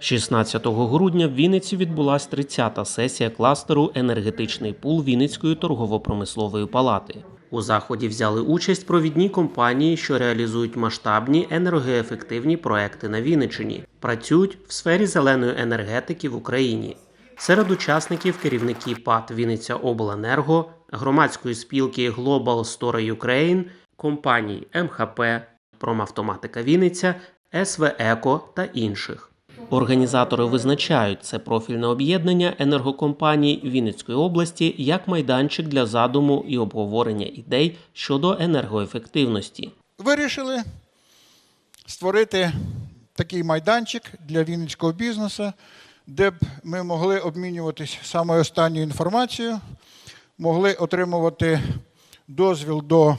16 грудня в Вінниці відбулася 30-та сесія кластеру Енергетичний пул Вінницької торгово-промислової палати. У заході взяли участь провідні компанії, що реалізують масштабні енергоефективні проекти на Вінниччині, працюють в сфері зеленої енергетики в Україні. Серед учасників керівники ПАТ Вінниця Обленерго, громадської спілки Global Story Ukraine, компаній МХП, Промавтоматика Вінниця, СВ Еко та інших. Організатори визначають це профільне об'єднання енергокомпаній Вінницької області як майданчик для задуму і обговорення ідей щодо енергоефективності. вирішили створити такий майданчик для вінницького бізнесу, де б ми могли обмінюватись саме останньою інформацією, могли отримувати дозвіл до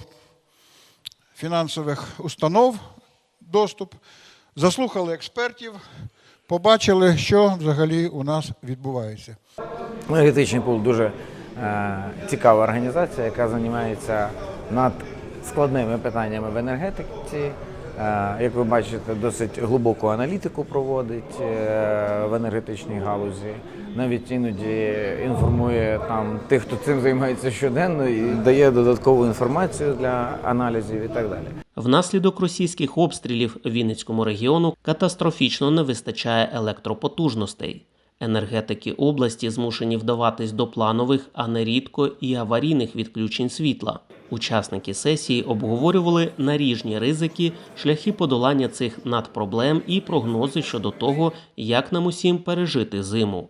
фінансових установ, доступ, заслухали експертів, побачили, що взагалі у нас відбувається. Енергетичний пул дуже е, цікава організація, яка займається над складними питаннями в енергетиці. Е, як ви бачите, досить глибоку аналітику проводить е, в енергетичній галузі. Навіть іноді інформує там тих, хто цим займається щоденно, і дає додаткову інформацію для аналізів і так далі. Внаслідок російських обстрілів Вінницькому регіону катастрофічно не вистачає електропотужностей. Енергетики області змушені вдаватись до планових, а нерідко і аварійних відключень світла. Учасники сесії обговорювали наріжні ризики, шляхи подолання цих надпроблем і прогнози щодо того, як нам усім пережити зиму.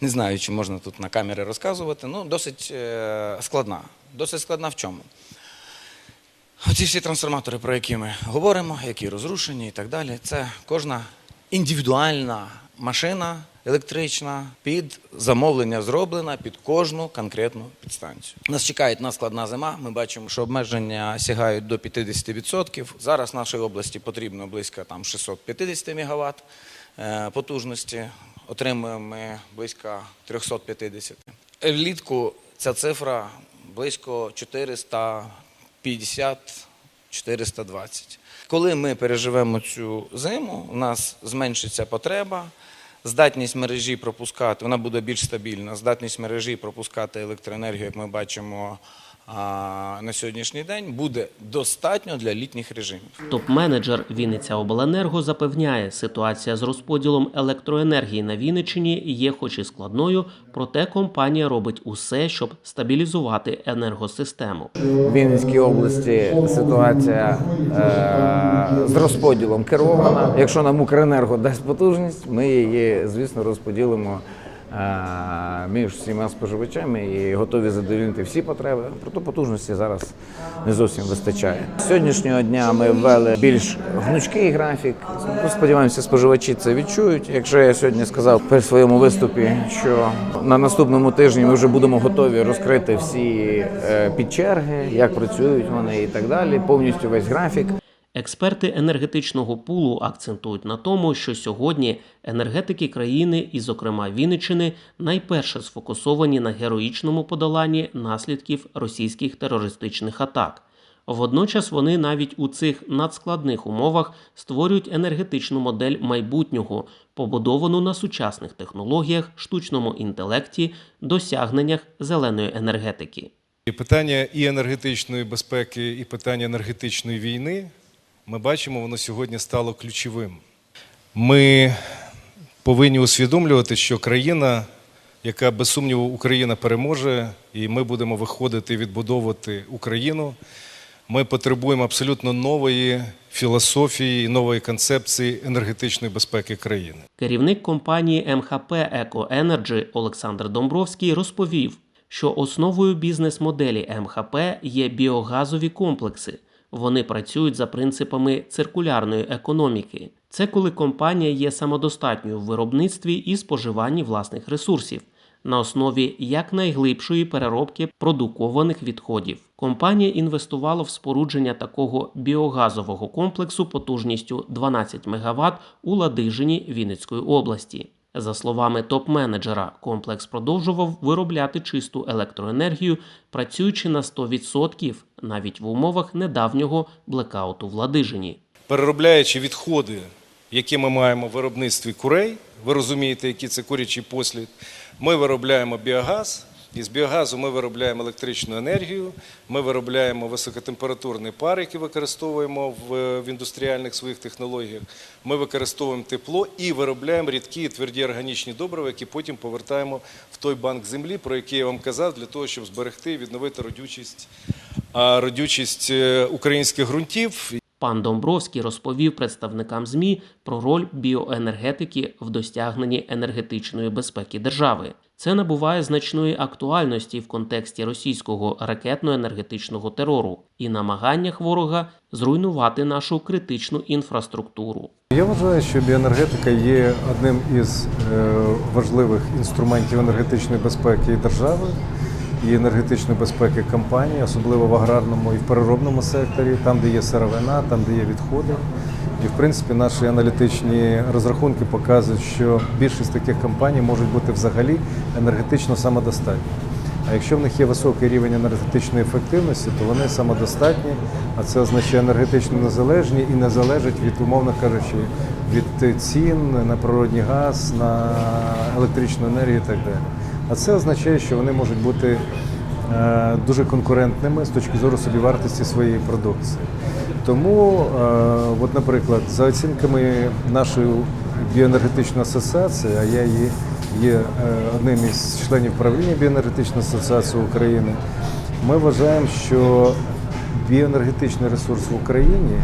Не знаю, чи можна тут на камері розказувати. Ну, досить е, складна. Досить складна в чому? Оці всі трансформатори, про які ми говоримо, які розрушені і так далі, це кожна індивідуальна машина електрична під замовлення зроблена під кожну конкретну підстанцію. Нас чекає на складна зима. Ми бачимо, що обмеження сягають до 50%. Зараз нашій області потрібно близько там 650 МВт е, потужності. Отримуємо ми близько 350. Влітку ця цифра близько 450-420. Коли ми переживемо цю зиму, у нас зменшиться потреба, здатність мережі пропускати, вона буде більш стабільна, здатність мережі пропускати електроенергію, як ми бачимо на сьогоднішній день, буде достатньо для літніх режимів. Топ-менеджер Вінниця Обленерго запевняє, ситуація з розподілом електроенергії на Вінниччині є хоч і складною, проте компанія робить усе, щоб стабілізувати енергосистему. В Вінницькій області ситуація е, з розподілом керована. Якщо нам Укренерго дасть потужність, ми її, звісно, розподілимо між всіма споживачами і готові задовольнити всі потреби. Проте потужності зараз не зовсім вистачає. З сьогоднішнього дня ми ввели більш гнучкий графік. Ну, Сподіваємося, споживачі це відчують. Якщо я сьогодні сказав при своєму виступі, що на наступному тижні ми вже будемо готові розкрити всі е, підчерги, як працюють вони і так далі. Повністю весь графік. Експерти енергетичного пулу акцентують на тому, що сьогодні енергетики країни, і, зокрема Вінниччини, найперше сфокусовані на героїчному подоланні наслідків російських терористичних атак. Водночас вони навіть у цих надскладних умовах створюють енергетичну модель майбутнього, побудовану на сучасних технологіях, штучному інтелекті, досягненнях зеленої енергетики. І питання і енергетичної безпеки, і питання енергетичної війни, ми бачимо, воно сьогодні стало ключовим. Ми повинні усвідомлювати, що країна, яка без сумніву Україна переможе, і ми будемо виходити і відбудовувати Україну. Ми потребуємо абсолютно нової філософії, нової концепції енергетичної безпеки країни. Керівник компанії МХП Еко Енерджі Олександр Домбровський розповів, що основою бізнес-моделі МХП є біогазові комплекси. Вони працюють за принципами циркулярної економіки. Це коли компанія є самодостатньою в виробництві і споживанні власних ресурсів на основі якнайглибшої переробки продукованих відходів. Компанія інвестувала в спорудження такого біогазового комплексу потужністю 12 МВт у Ладижині Вінницької області. За словами топ-менеджера, комплекс продовжував виробляти чисту електроенергію, працюючи на 100% навіть в умовах недавнього блекауту в Ладижині. Переробляючи відходи які ми маємо в виробництві курей. Ви розумієте, які це курячий послід. Ми виробляємо біогаз. Із біогазу ми виробляємо електричну енергію, ми виробляємо високотемпературний пар, який використовуємо в, в індустріальних своїх технологіях. Ми використовуємо тепло і виробляємо рідкі тверді органічні добрива, які потім повертаємо в той банк землі, про який я вам казав, для того, щоб зберегти і відновити родючість, а, родючість е, українських ґрунтів. Пан Домбровський розповів представникам ЗМІ про роль біоенергетики в досягненні енергетичної безпеки держави. Це набуває значної актуальності в контексті російського ракетно-енергетичного терору і намаганнях ворога зруйнувати нашу критичну інфраструктуру. Я вважаю, що біоенергетика є одним із е, важливих інструментів енергетичної безпеки держави і енергетичної безпеки компанії, особливо в аграрному і в переробному секторі, там, де є сировина, там, де є відходи. І в принципі наші аналітичні розрахунки показують, що більшість таких компаній можуть бути взагалі енергетично самодостатні. А якщо в них є високий рівень енергетичної ефективності, то вони самодостатні, а це означає енергетично незалежні і не залежать від, умовно кажучи, від цін на природний газ, на електричну енергію і так далі. А це означає, що вони можуть бути е, дуже конкурентними з точки зору собівартості своєї продукції. Тому, е, от, наприклад, за оцінками нашої біоенергетичної асоціації, а я є, є е, одним із членів правління біоенергетичної асоціації України, ми вважаємо, що біоенергетичний ресурс в Україні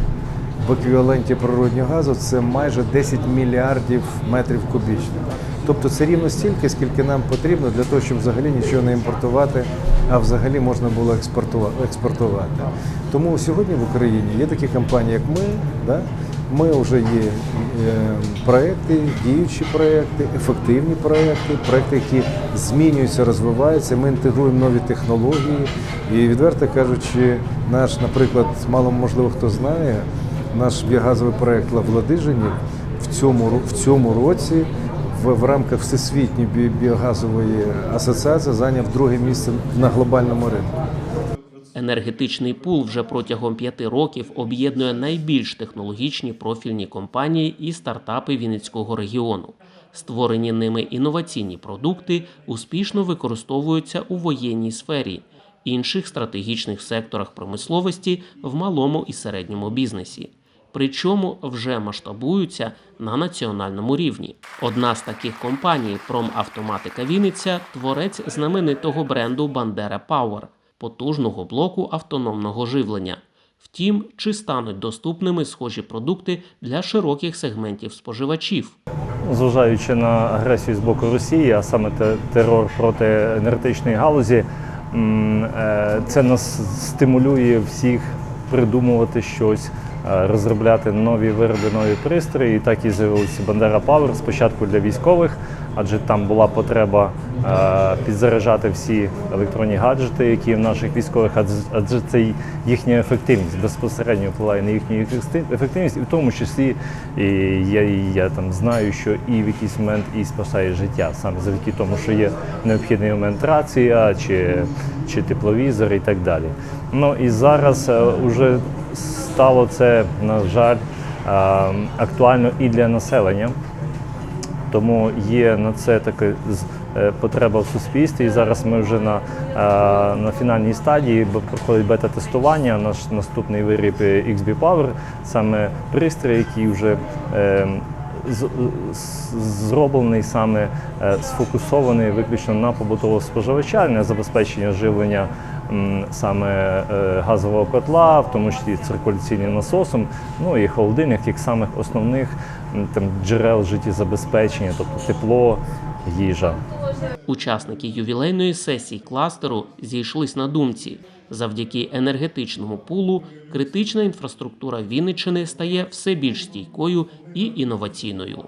в еквіваленті природнього газу це майже 10 мільярдів метрів кубічних. Тобто це рівно стільки, скільки нам потрібно для того, щоб взагалі нічого не імпортувати, а взагалі можна було експортувати. Тому сьогодні в Україні є такі компанії, як ми. Да? Ми вже є е, проекти, діючі проекти, ефективні проекти, проекти, які змінюються, розвиваються. Ми інтегруємо нові технології. І відверто кажучи, наш, наприклад, мало можливо хто знає, наш біогазовий проект Ладижині в цьому в цьому році в, в рамках Всесвітньої бі- біогазової асоціації зайняв друге місце на глобальному ринку. Енергетичний пул вже протягом п'яти років об'єднує найбільш технологічні профільні компанії і стартапи Вінницького регіону. Створені ними інноваційні продукти успішно використовуються у воєнній сфері, інших стратегічних секторах промисловості в малому і середньому бізнесі. Причому вже масштабуються на національному рівні. Одна з таких компаній Промавтоматика Вінниця творець знаменитого бренду Бандера Power потужного блоку автономного живлення. Втім, чи стануть доступними схожі продукти для широких сегментів споживачів? Зважаючи на агресію з боку Росії, а саме терор проти енергетичної галузі, е, це нас стимулює всіх придумувати щось, е, розробляти нові вироби, нові пристрої. І так і з'явилися Бандера Павер спочатку для військових, адже там була потреба е, підзаряджати всі електронні гаджети, які в наших військових, адже- це їхня ефективність безпосередньо впливає на їхню ефективність, і в тому числі і я, і я там знаю, що і в якийсь момент і спасає життя, саме завдяки тому, що є необхідний момент рація чи, чи тепловізор і так далі. Ну і зараз вже стало це, на жаль, е, актуально і для населення. Тому є на це така з- е, потреба в суспільстві. І зараз ми вже на, е, на фінальній стадії бо проходить бета-тестування. Наш наступний виріб XB Power, саме пристрій, який вже е, зроблений саме е, сфокусований виключно на побутового споживача, на забезпечення живлення саме е, газового котла, в тому числі циркуляційним насосом, ну і холодильник як самих основних там, джерел життєзабезпечення, тобто тепло, їжа. Учасники ювілейної сесії кластеру зійшлись на думці. Завдяки енергетичному пулу критична інфраструктура Вінниччини стає все більш стійкою і інноваційною.